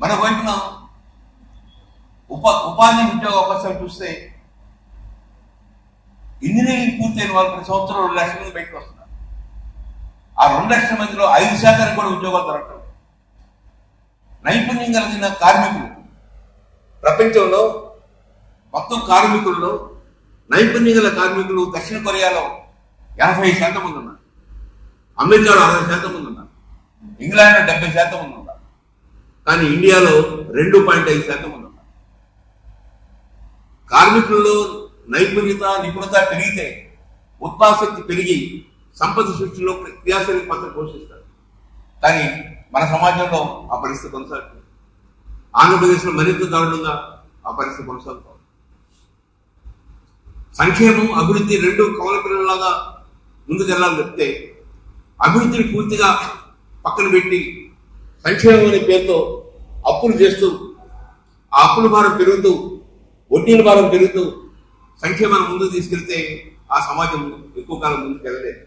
మన వైపున ఉపా ఉపాధి ఉద్యోగ అవకాశాలు చూస్తే ఇంజనీరింగ్ పూర్తయిన వాళ్ళు ప్రతి సంవత్సరం రెండు లక్షల మంది బయటకు వస్తున్నారు. ఆ రెండు లక్షల మందిలో ఐదు శాతానికి కూడా ఉద్యోగాలు దొరకడం నైపుణ్యం కలిగిన కార్మికులు ప్రపంచంలో మొత్తం కార్మికుల్లో నైపుణ్యం గల కార్మికులు దక్షిణ కొరియాలో ఎనభై శాతం మంది ఉన్నారు. అమెరికాలో అరవై శాతం మంది ఉన్నారు. ఇంగ్లాండ్లో డెబ్బై శాతం ఉన్నారు. కానీ ఇండియాలో రెండు పాయింట్ ఐదు శాతం మంది కార్మికుల్లో నైపుణ్యత నిపుణత పెరిగితే ఉత్పాదశక్తి పెరిగి సంపద సృష్టిలో క్రియాశీలక పాత్ర పోషిస్తారు. కానీ మన సమాజంలో ఆ పరిస్థితి కొనసాగుతుంది. ఆంధ్రప్రదేశ్లో మరింత దారుణంగా ఆ పరిస్థితి కొనసాగుతుంది. సంక్షేమం అభివృద్ధి రెండు కవల పిల్లలాగా ముందుకెళ్ళాలని చెప్తే అభివృద్ధిని పూర్తిగా పక్కన పెట్టి సంక్షేమం అనే పేరుతో అప్పులు చేస్తూ ఆ అప్పుల భారం పెరుగుతూ వడ్డీల భారం పెరుగుతూ సంక్షేమాన్ని ముందుకు తీసుకెళ్తే ఆ సమాజం ఎక్కువ కాలం ముందుకు వెళ్ళలేదు.